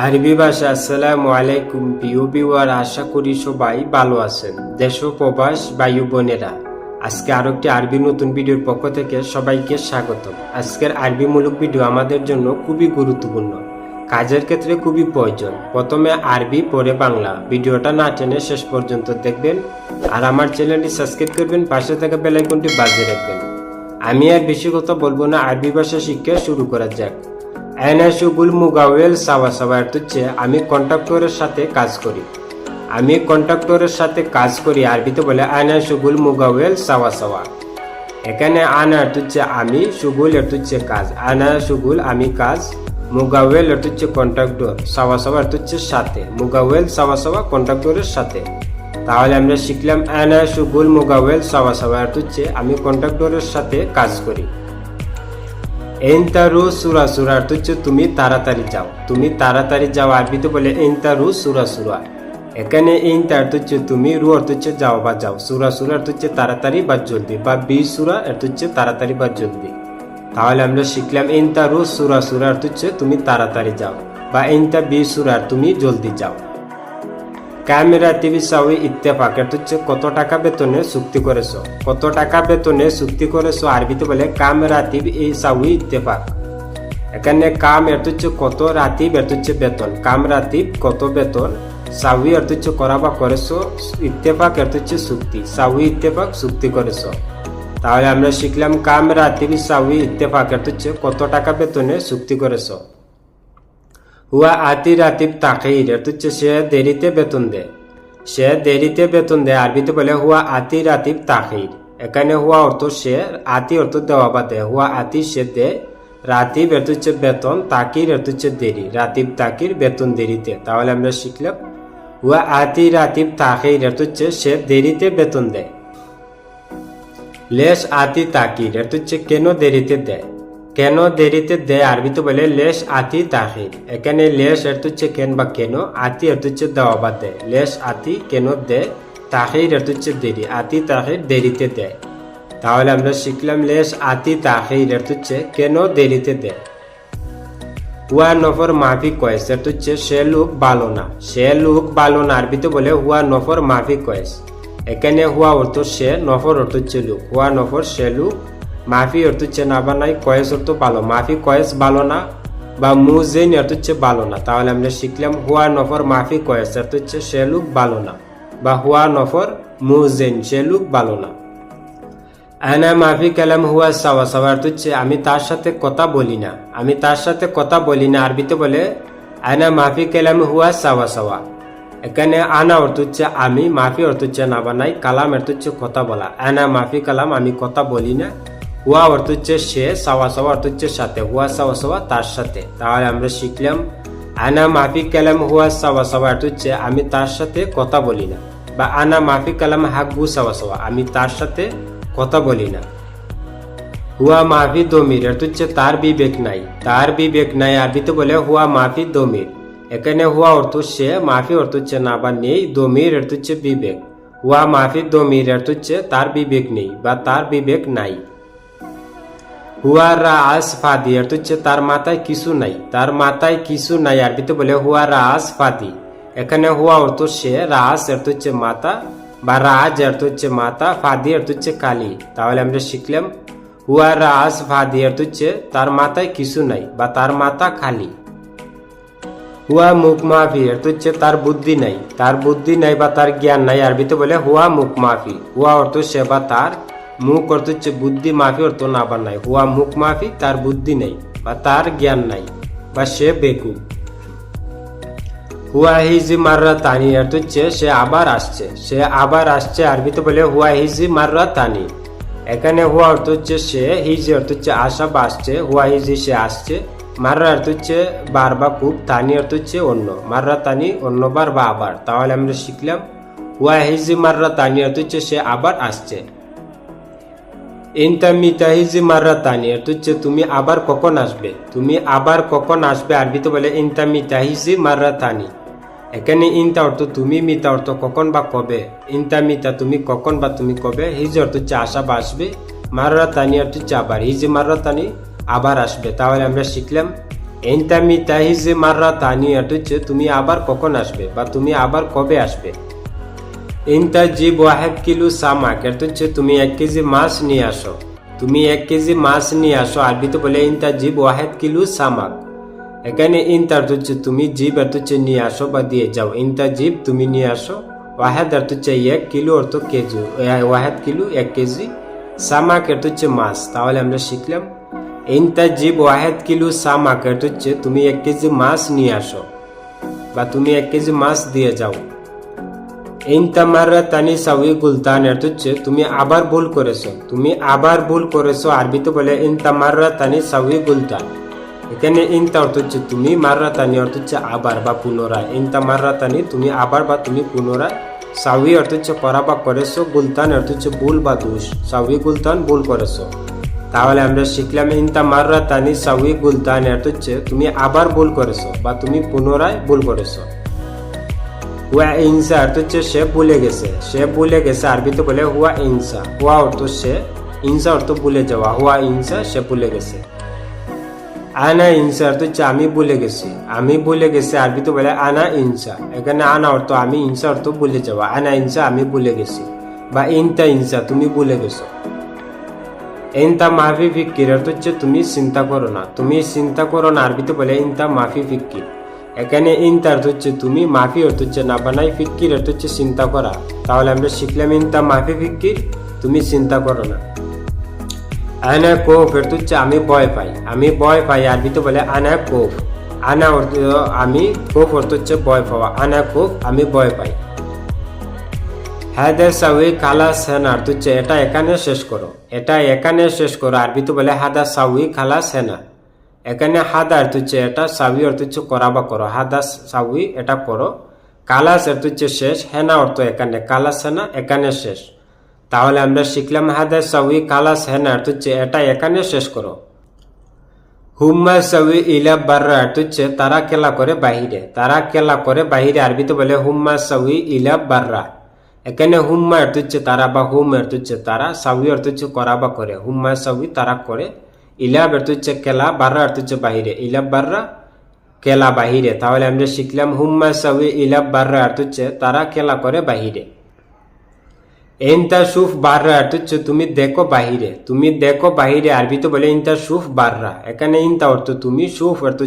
আরবি ভাষা, আসসালামু আলাইকুম প্রিয় বিওয়ার আশা করি সবাই ভালো আছেন। দেশ প্রবাস বায়ু বোনেরা, আজকে আরও একটি আরবি নতুন ভিডিওর পক্ষ থেকে সবাইকে স্বাগত আজকের আরবি মূলক ভিডিও আমাদের জন্য খুবই গুরুত্বপূর্ণ। কাজের ক্ষেত্রে খুবই প্রয়োজন। প্রথমে আরবি, পরে বাংলা। ভিডিওটা না টেনে শেষ পর্যন্ত দেখবেন আর আমার চ্যানেলটি সাবস্ক্রাইব করবেন, পাশে থাকা বেলাইকনটি বাজিয়ে রাখবেন। আমি আর বেশি কথা বলব না, আরবি ভাষা শিক্ষা শুরু করা যাক। এনাশুগুল মুগাওয়েল সাওয়া সাওয়া এর হচ্ছে আমি কন্ট্রাক্টরের সাথে কাজ করি। আমি কন্ট্রাক্টরের সাথে কাজ করি আরবিতে বলে আয়না সুগুল মুগাওয়েল সাওয়া সাওয়া এখানে আনা হচ্ছে আমি সুগুল এর হচ্ছে কাজ। আনা সুগুল আমি কাজ। মুগাওয়েল এর হচ্ছে কন্ট্রাক্টর সাওয়া সাওয়া হচ্ছে সাথে। মুগাওয়েল সাওয়া সাওয়া কন্ট্রাক্টরের সাথে। তাহলে আমরা শিখলাম আনা সুগুল মুগাওয়েল সাওয়া সাওয়া এর হচ্ছে আমি কন্ট্রাক্টরের সাথে কাজ করি। এনতারু সুরা সুরা হচ্ছে তুমি তাড়াতাড়ি যাও। তুমি তাড়াতাড়ি যাও আরবিতে বলে এনতারু সুরা সুরা। এখানে ইনতা হচ্ছে তুমি রু অর্থ হচ্ছে যাও বা যাও। সুরা সুরা অর্থ হচ্ছে তাড়াতাড়ি বা জলদি, বা বি সুরা অর্থ হচ্ছে তাড়াতাড়ি বা জলদি। তাহলে আমরা শিখলাম ইনতারু সুরা সুরা অর্থ হচ্ছে তুমি তাড়াতাড়ি যাও, বা ইনতা বি সুরা তুমি জলদি যাও। ক্যামেরা, টিভি সাউই ইত্তেফাক। এটা হচ্ছে কত টাকা বেতনে চুক্তি করেছ? কত টাকা বেতনে চুক্তি করেছ? আরবিতে বলে কাম রাতিব এই সাউই ইত্তেফাক। এখানে কাম এর হচ্ছে কত রাতিব এর হচ্ছে বেতন। কাম রাতি কত বেতন? সাউই এর হচ্ছে করা বা করেছ, ইত্তেফাক এর হচ্ছে চুক্তি। সাউই ইত্তেফাক, চুক্তি করেছ। তাহলে আমরা শিখলাম কাম, রাতিব সাউই ইত্তেফাক। এর হচ্ছে কত টাকা বেতনে চুক্তি করেছ? হুয়া আতি রাতিব তাকির এটা হচ্ছে সে দেরিতে বেতন দেয়। সে দেরিতে বেতন দেয়, আরবিতে বলে হুয়া আতি রাতিব তাকির। এখানে হুয়া অর্থ সে, আতি অর্থ দেওয়া বা দেয়। হুয়া আতি সে দেয়, রাতিব এটা হচ্ছে বেতন, তাকির এটা হচ্ছে দেরি। রাতিব তাকির বেতন দেরিতে। তাহলে আমরা শিখলাম, হুয়া আতি রাতিব তাকির এটা হচ্ছে সে দেরিতে বেতন দেয়। লেশ আতি তাকির এটা হচ্ছে কেন দেরিতে দেয়? কেন দেরিতে দেয় আরবিতে বলে লেশ আতি তাহির? এখানে লেশ এর হচ্ছে কেন বা কেন, আতি এর হচ্ছে দেওয়া বা দেয় লেশ আতি কেন দেয় তাহির এর হচ্ছে দেরি। আতি তাহির দেরিতে দেয় তাহলে আমরা শিখলাম লেশ আতি তাহির এর হচ্ছে কেন দেরিতে দেয় হুয়া নফর মাফি কয়েস এর হচ্ছে সে লোক ভালো না। সে লোক ভালো না, আরবিতে বলে হুয়া নফর মাফি কয়েস। এখানে হুয়া অর্থ সে, নফর অর্থ হচ্ছে লোক। হুয়া নফর সে লোক মাফি অর্থ হচ্ছে না বা নাই কয়েস অর্থ ভালো। মাফি কয়েস ভালো না বা মুজেন অর্থ হচ্ছে ভালো না। তাহলে আমরা শিখলাম হুয়া নফর মাফি কয়েস, অর্থ হচ্ছে সে লোক ভালো না বা হুয়া নফর মুজেন সে লোক ভালো না। আনা মাফি কালাম হুয়া সাওয়া সাওয়া অর্থ হচ্ছে আমি তার সাথে কথা বলি না। আমি তার সাথে কথা বলি না। আরবিতে বলে, আনা মাফি কালাম হুয়া সাওয়া সাওয়া। এখানে আনা অর্থ হচ্ছে আমি, মাফি অর্থ হচ্ছে না বানাই, কালাম অর্থ হচ্ছে কথা বলা। আনা মাফি কালাম আমি কথা বলি না। হুয়া অর্থ হচ্ছে সে, সাওয়া সাওয়া অর্থ হচ্ছে সাথে, হুয়া সাওয়া সাওয়া তার সাথে। তাহলে আমরা শিখলাম, আনা মাফি কালাম হুয়া সাওয়া সাওয়া অর্থ হচ্ছে আমি তার সাথে কথা বলি না। বা আনা মাফি কালাম হাকবু সাওয়া সাওয়া, আমি তার সাথে কথা বলি না। হুয়া মাফি দমির অর্থ হচ্ছে তার বিবেক নাই। তার বিবেক নাই আরবিতে বলে হুয়া মাফি দমির। এখানে হুয়া অর্থ সে, মাফি অর্থ হচ্ছে না বা নেই, দমির অর্থ হচ্ছে বিবেক। হুয়া মাফি দমির অর্থ হচ্ছে তার বিবেক নেই বা তার বিবেক নাই। হুয়া রাস ফাদি, অর্থ হচ্ছে তার মাথায় কিছু নাই, তার মাথায় কিছু নাই, আরবিতে বলে হুয়া রাস ফাদি। এখানে হুয়া অর্থ সে রাস অর্থ হচ্ছে মাথা বা রাজ অর্থ হচ্ছে মাথা ফাদি অর্থ হচ্ছে কালি। তাহলে আমরা শিখলাম হুয়া রাস ফাদি অর্থ হচ্ছে তার মাথায় কিছু নাই, বা তার মাথা খালি। হুয়া মুখ মাফি অর্থ হচ্ছে তার বুদ্ধি নাই, তার বুদ্ধি নাই বা তার জ্ঞান নাই, আরবিতে বলে হুয়া মুখ মাফি হুয়া অর্থ সে বা তার মুখ অর্থ হচ্ছে বুদ্ধি মাফি অর্থ না বা নাই। হুয়া মুখ মাফি, তার বুদ্ধি নেই বা তার জ্ঞান নাই বা সে বেকুব। হুয়া হিজি মাররা তানি অর্থ হচ্ছে সে আবার আসছে। সে আবার আসছে আরবিতে বলে হুয়া হিজি মাররা তানি। এখানে হুয়া অর্থ হচ্ছে সে, হিজি অর্থ হচ্ছে আসা বা আসছে, হুয়া হিজি সে আসছে। মাররা অর্থ হচ্ছে বার বা খুব, তানি অর্থ হচ্ছে অন্য। মাররা তানি অন্যবার বা আবার। তাহলে আমরা শিখলাম, হুয়া হিজি মাররা তানি অর্থ হচ্ছে সে আবার আসছে। ইনতামিতাহিজি মাররা তানি অর্থ হচ্ছে তুমি আবার কখন আসবে? তুমি আবার কখন আসবে? আরবিতে বলে ইনতামিতাহিজি মাররা তানি। এখানে ইনতা অর্থ তুমি মিতা অর্থ কখন বা কবে? ইনতা মিতা তুমি কখন বা তুমি কবে? হিজ অর্থ হচ্ছে আসা বা আসবে। মাররা তানি অর্থ হচ্ছে আবার। হিজি মাররা তানি, আবার আসবে। তাহলে আমরা শিখলাম ইনতা মিতাহিজে মাররা তানি এটা হচ্ছে তুমি আবার কখন আসবে বা তুমি আবার কবে আসবে? ইনতা জিব ওয়াহেদ কিলো সামাক এটা হচ্ছে তুমি এক কেজি মাছ নিয়ে আসো। তুমি এক কেজি মাছ নিয়ে আসো আরবিতে বলে ইনতা জিব ওয়াহেদ কিলো সামাক এখানে ইনতার হচ্ছে তুমি জিব অর্থ হচ্ছে নিয়ে আসো বা দিয়ে যাও। ইনতা জিব তুমি নিয়ে আসো। ওয়াহেদ অর্থ হচ্ছে এক কিলো অর্থ কেজি ওয়াহেদ কিলো এক কেজি। সামাক অর্থ হচ্ছে মাছ। তাহলে আমরা শিখলাম ইনতা জিব ওয়াহেদ কিলো সামাক অর্থ হচ্ছে তুমি এক কেজি মাছ নিয়ে আসো বা তুমি এক কেজি মাছ দিয়ে যাও। মাররা তানি সাউই গুলতান অর্থ হচ্ছে তুমি আবার ভুল করেছ। তুমি আবার ভুল করেছ আরবিতে বলে মাররা তানি সাউই গুলতান। এখানে ইনতা অর্থ হচ্ছে তুমি মাররা তানি, অর্থ হচ্ছে আবার বা পুনরায়। ইনতা মাররা তানি, তুমি আবার বা তুমি পুনরায়। সাউই অর্থ হচ্ছে করা বা করেছ, গুলতান অর্থ হচ্ছে ভুল বা দোষ। সাউই গুলতান, ভুল করেছ। তাহলে আমরা শিখলাম ইনতা মাররা তানি সাউই গুলতান অর্থ হচ্ছে তুমি আবার ভুল করেছ বা তুমি পুনরায় ভুল করেছ। হুয়া ইনসা অর্থ হচ্ছে সে ভুলে গেছে। সে ভুলে গেছে আরবিতে বলে হুয়া ইনসা। হুয়া অর্থ সে, ইনসা অর্থ ভুলে যাওয়া। হুয়া ইনসা, সে ভুলে গেছে। আনা ইনসা অর্থ হচ্ছে আমি ভুলে গেছি। আমি ভুলে গেছি আরবিতে বলে আনা ইনসা। এখানে আনা অর্থ আমি, ইনসা অর্থ ভুলে যাওয়া। আনা ইনসা, আমি ভুলে গেছি। বা ইনতা ইনসা, তুমি ভুলে গেছো। ইনতা মাফি ফিক্কির অর্থ হচ্ছে তুমি চিন্তা করো না। তুমি চিন্তা করো না আরবিতে বলে ইনতা মাফি ফিক্কির। এখানে ইনতা অর্থ হচ্ছে তুমি মাফি অর্থ হচ্ছে না বানাই ফিক্কির অর্থ হচ্ছে চিন্তা করা। তাহলে আমরা শিখলাম ইনতা মাফি, ফিক্কির, তুমি চিন্তা করো না। আনা কোফ অর্থ হচ্ছে আমি ভয় পাই। আমি ভয় পাই আরবিতে বলে আনা কোফ। আনা অর্থ, আমি কোফ অর্থ হচ্ছে ভয় পাওয়া। আনা কোফ, আমি ভয় পাই। হায়দার সাউই খালা সেনা অর্থ হচ্ছে এটা এখানে শেষ করো। এটা এখানে শেষ করো আরবিতে বলে হাদা সাউই খালা সেনা। এখানে হাদা অর্থ হচ্ছে এটা সাউই অর্থ হচ্ছে করা বা করো। হাদা সাউই এটা করো। কালাস হচ্ছে শেষ, হেনা অর্থ এখানে, কালাস, হেনা, এখানে শেষ। তাহলে আমরা শিখলাম হাদা সাউই কালাস, হেনা, অর্থ হচ্ছে এটা, এখানে শেষ করো। হুম্মা সাউই ইলা, বাররা হচ্ছে তারা খেলা করে বাহিরে। তারা খেলা করে বাহিরে, আরবিতে বলে হুম্মা সাউই ইলা, বাররা। এখানে হুম্মা অর্থ হচ্ছে তারা বা হুম অর্থ হচ্ছে তারা, সাবি অর্থ হচ্ছে করা বা করে। হুম্মা সাউই তারা করে ইলাব অর্থ হচ্ছে কেলা, বাররা অর্থ হচ্ছে বাহিরে। ইলা বাররা, কেলা, বাহিরে। তাহলে আমরা শিখলাম, হুম্মা সাউি ইলা বাররা অর্থ হচ্ছে তারা কেলা করে বাহিরে। এনতা সুফ, বাররা অর্থ তুমি দেখো বাহিরে। তুমি দেখো বাহিরে, আরবি তো বলে ইনতা সুফ, বাররা। এখানে ইনতা অর্থ তুমি, সুফ অর্থ